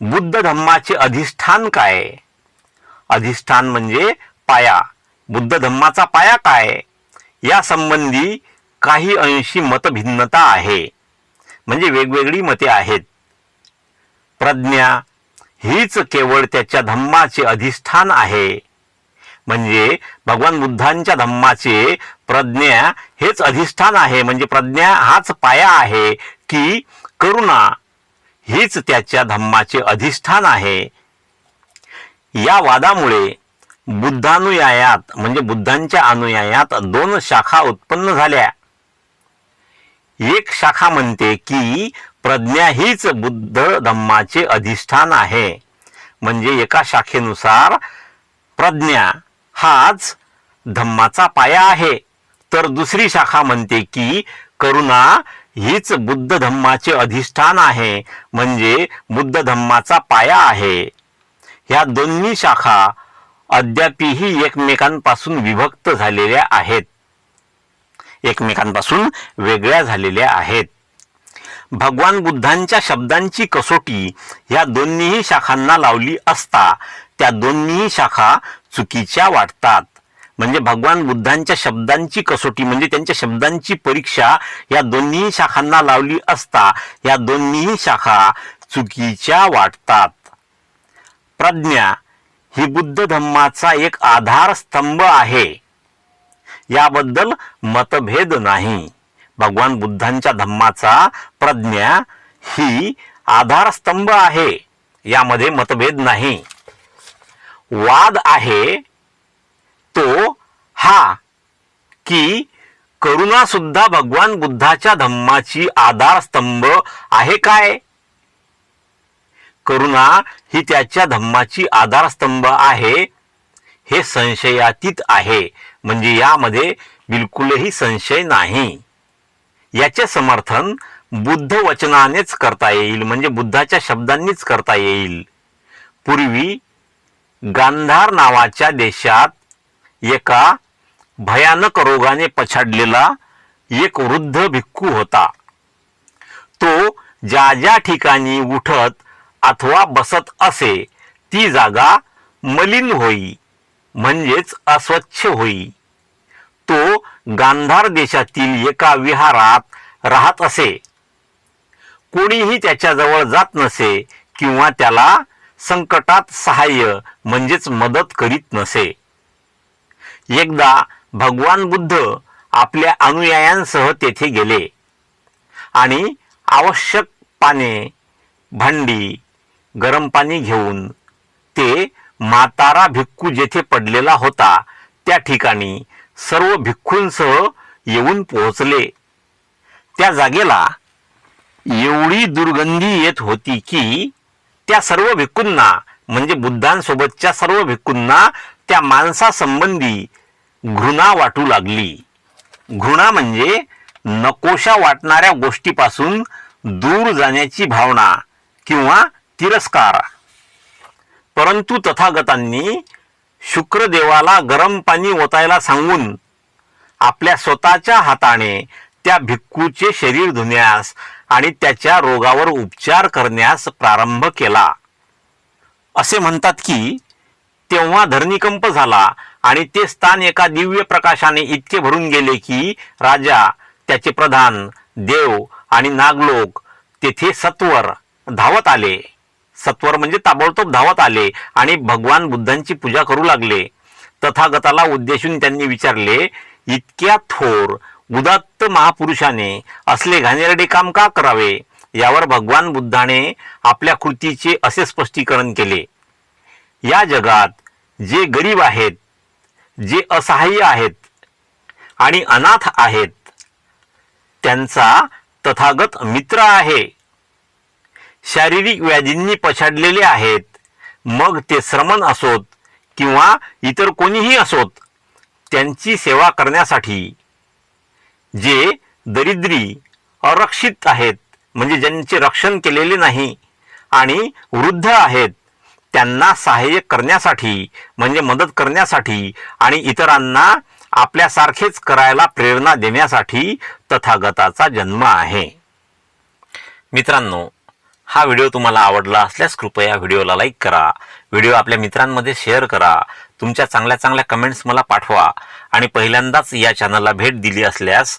बुद्ध धम्माचे अधिष्ठान काय? अधिष्ठान म्हणजे पाया. बुद्ध धम्माचा पाया काय? या संबंधी काही अंशी मतभिन्नता आहे. म्हणजे वेगवेगळी मते आहेत. प्रज्ञा हीच केवळ त्याच्या धम्माचे अधिष्ठान आहे. म्हणजे भगवान बुद्धांच्या धम्माचे प्रज्ञा हेच अधिष्ठान आहे. म्हणजे प्रज्ञा हाच पाया आहे की करुणा. हीच त्याच्या धम्माचे अधिष्ठान आहे. या वादामुळे बुद्धानुयायात म्हणजे बुद्धांच्या अनुयायात दोन शाखा उत्पन्न झाल्या. एक शाखा म्हणते की प्रज्ञा हीच बुद्ध धम्माचे अधिष्ठान आहे. म्हणजे एका शाखेनुसार प्रज्ञा हाच धम्माचा पाया आहे. तर दुसरी शाखा म्हणते की करुणा हीच बुद्ध धम्माचे अधिष्ठान आहे म्हणजे बुद्ध धम्माचा पाया आहे. ह्या दोन्ही शाखा अद्यापही एकमेकांपासून विभक्त झालेल्या आहेत. एकमेकांपासून वेगळ्या झालेल्या आहेत. भगवान बुद्धांच्या शब्दांची कसोटी ह्या दोन्हीही शाखांना लावली असता त्या दोन्हीही शाखा चुकीच्या वाटतात. म्हणजे भगवान बुद्धांच्या शब्दांची कसोटी म्हणजे त्यांच्या शब्दांची परीक्षा या दोन्ही शाखांना लावली असता या दोन्ही शाखा चुकीच्या वाटतात. प्रज्ञा ही बुद्ध धम्माचा एक आधारस्तंभ आहे. याबद्दल मतभेद नाही. भगवान बुद्धांच्या धम्माचा प्रज्ञा ही आधारस्तंभ आहे. यामध्ये मतभेद नाही. वाद आहे तो हा की करुणा सुद्धा भगवान बुद्धाच्या धम्माची आधारस्तंभ आहे काय? करुणा ही त्याच्या धम्माची आधारस्तंभ आहे हे संशयातीत आहे. म्हणजे यामध्ये बिलकुलही संशय नाही. याचे समर्थन बुद्ध वचनानेच करता येईल म्हणजे बुद्धाच्या शब्दांनीच करता येईल. पूर्वी गांधार नावाच्या देशात एका भयानक रोगाने पछाडलेला एक वृद्ध भिक्खू होता. तो ज्या ज्या ठिकाणी उठत अथवा बसत असे ती जागा मलिन होई म्हणजेच अस्वच्छ होई. तो गांधार देशातील एका विहारात राहत असे. कोणीही त्याच्याजवळ जात नसे किंवा त्याला संकटात सहाय्य म्हणजेच मदत करीत नसे. एकदा भगवान बुद्ध आपल्या अनुयायांसह तेथे गेले. आणि आवश्यक पाने भांडी गरम पाणी घेऊन ते म्हातारा भिक्खू जेथे पडलेला होता त्या ठिकाणी सर्व भिक्खूंसह येऊन पोहोचले. त्या जागेला एवढी दुर्गंधी येत होती की त्या सर्व भिक्खूंना म्हणजे बुद्धांसोबतच्या सर्व भिक्खूंना त्या माणसासंबंधी घृणा वाटू लागली. घृणा म्हणजे नकोशा वाटणाऱ्या गोष्टीपासून दूर जाण्याची भावना किंवा तिरस्कार. परंतु तथागतांनी शुक्रदेवाला गरम पाणी ओतायला सांगून आपल्या स्वतःच्या हाताने त्या भिक्खूचे शरीर धुण्यास आणि त्याच्या रोगावर उपचार करण्यास प्रारंभ केला. असे म्हणतात की तेव्हा धरणीकंप झाला आणि ते स्थान एका दिव्य प्रकाशाने इतके भरून गेले की राजा त्याचे प्रधान देव आणि नागलोक तेथे सत्वर धावत आले. सत्वर म्हणजे ताबडतोब धावत आले आणि भगवान बुद्धांची पूजा करू लागले. तथागताला उद्देशून त्यांनी विचारले इतक्या थोर उदात्त महापुरुषाने असले घाणेरडे काम का करावे? यावर भगवान बुद्धाने आपल्या कृतीचे असे स्पष्टीकरण केले. या जगात जे गरीब आहेत जे असहाय्य आहेत आणि अनाथ आहेत त्यांचा तथागत मित्र आहे. शारीरिक व्याधींनी पछाडलेले आहेत. मग ते श्रमण असोत किंवा इतर कोणीही असोत त्यांची सेवा करण्यासाठी. जे दरिद्री अरक्षित आहेत म्हणजे ज्यांचे रक्षण केलेले नाही आणि वृद्ध आहेत त्यांना सहाय्य करण्यासाठी म्हणजे मदत करण्यासाठी आणि इतरांना आपल्यासारखेच करायला प्रेरणा देण्यासाठी तथागताचा जन्म आहे. मित्रांनो हा व्हिडिओ तुम्हाला आवडला असल्यास कृपया व्हिडिओला लाईक करा व्हिडिओ आपल्या मित्रांमध्ये शेअर करा तुमच्या चांगल्या चांगल्या कमेंट्स मला पाठवा आणि पहिल्यांदाच या चॅनलला भेट दिली असल्यास